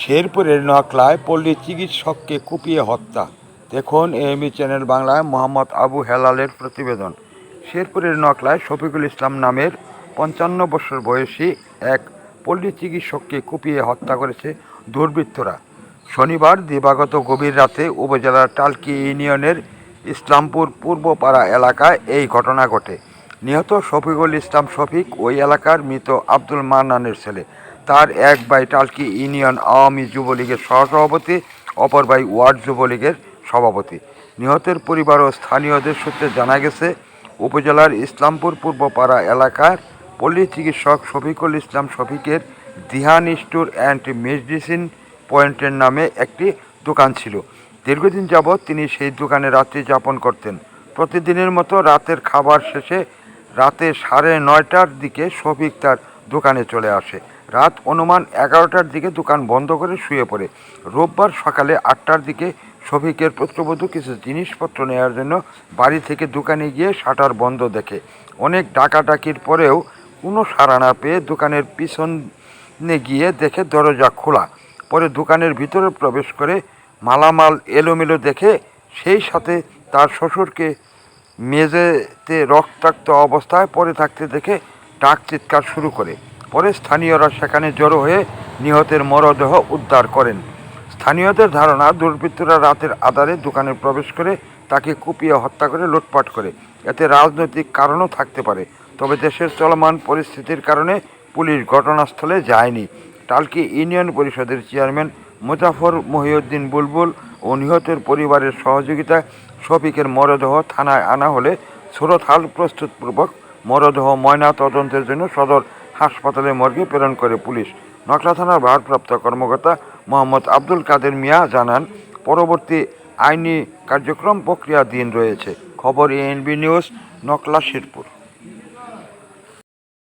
শেরপুরের নকলায় পল্লী চিকিৎসককে কুপিয়ে হত্যা। দেখুন এএমই চ্যানেল বাংলায় মোহাম্মদ আবু হেলালের প্রতিবেদন। শেরপুরের নকলায় শফিকুল ইসলাম নামের পঞ্চান্ন বছর বয়সী এক পল্লী চিকিৎসককে কুপিয়ে হত্যা করেছে দুর্বৃত্তরা। শনিবার দিবাগত গভীর রাতে উপজেলার টালকি ইউনিয়নের ইসলামপুর পূর্বপাড়া এলাকায় এই ঘটনা ঘটে। নিহত শফিকুল ইসলাম শফিক ওই এলাকার মৃত আব্দুল মান্নানের ছেলে। তার এক ভাই টালকি ইউনিয়ন আওয়ামী যুবলীগের সহসভাপতি, অপর ভাই ওয়ার্ড যুবলীগের সভাপতি। নিহতের পরিবার ও স্থানীয়দের সূত্রে জানা গেছে, উপজেলার ইসলামপুর পূর্বপাড়া এলাকার পল্লী চিকিৎসক শফিকুল ইসলাম শফিকের দিহান স্টোর অ্যান্ড মেডিসিন পয়েন্টের নামে একটি দোকান ছিল। দীর্ঘদিন যাবৎ তিনি সেই দোকানে রাত্রি যাপন করতেন। প্রতিদিনের মতো রাতের খাবার শেষে রাতে সাড়ে নয়টার দিকে শফিক তার দোকানে চলে আসে। রাত অনুমান এগারোটার দিকে দোকান বন্ধ করে শুয়ে পড়ে। রোববার সকালে আটটার দিকে শফিকের পুত্রবধূ কিছু জিনিসপত্র নেওয়ার জন্য বাড়ি থেকে দোকানে গিয়ে শাটার বন্ধ দেখে। অনেক ডাকাডাকির পরেও কোনো সাড়া না পেয়ে দোকানের পিছনে গিয়ে দেখে দরজা খোলা। পরে দোকানের ভিতরে প্রবেশ করে মালামাল এলোমেলো দেখে সেই সাথে তার শ্বশুরকে মেঝেতে রক্তাক্ত অবস্থায় পড়ে থাকতে দেখে ডাক চিৎকার শুরু করে। পরে স্থানীয়রা সেখানে জড়ো হয়ে নিহতের মরদেহ উদ্ধার করেন। স্থানীয়দের ধারণা, দুর্বৃত্তরা রাতের আধারে দোকানে প্রবেশ করে তাকে কুপিয়ে হত্যা করে লুটপাট করে। এতে রাজনৈতিক কারণও থাকতে পারে, তবে দেশের চলমান পরিস্থিতির কারণে পুলিশ ঘটনাস্থলে যায়নি। টালকি ইউনিয়ন পরিষদের চেয়ারম্যান মুজাফর মহিউদ্দিন বুলবুল ও নিহতের পরিবারের সহযোগিতায় শফিকের মরদেহ থানায় আনা হলে সুরতহাল প্রস্তুতপূর্বক মরদেহ ময়না তদন্তের জন্য সদর হাসপাতালে মর্গে প্রেরণ করে পুলিশ। নকলা থানার ভারপ্রাপ্ত কর্মকর্তা মোহাম্মদ আব্দুল কাদের মিয়া জানান, পরবর্তী আইনি কার্যক্রম প্রক্রিয়াধীন রয়েছে। খবর এএনবি নিউজ, নকলা শিরপুর।